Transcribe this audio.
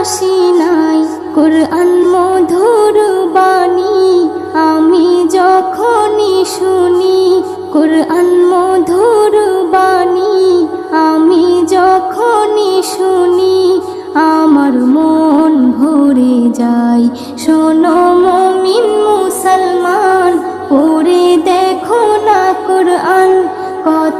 রাখো না সিনাই কোরআন মধুর বাণী, আমি যখনই শুনি, কোরআন মধুর বাণী, আমি যখনই শুনি, আমার মন ভরে যায়। শোনো মমিন মুসলমান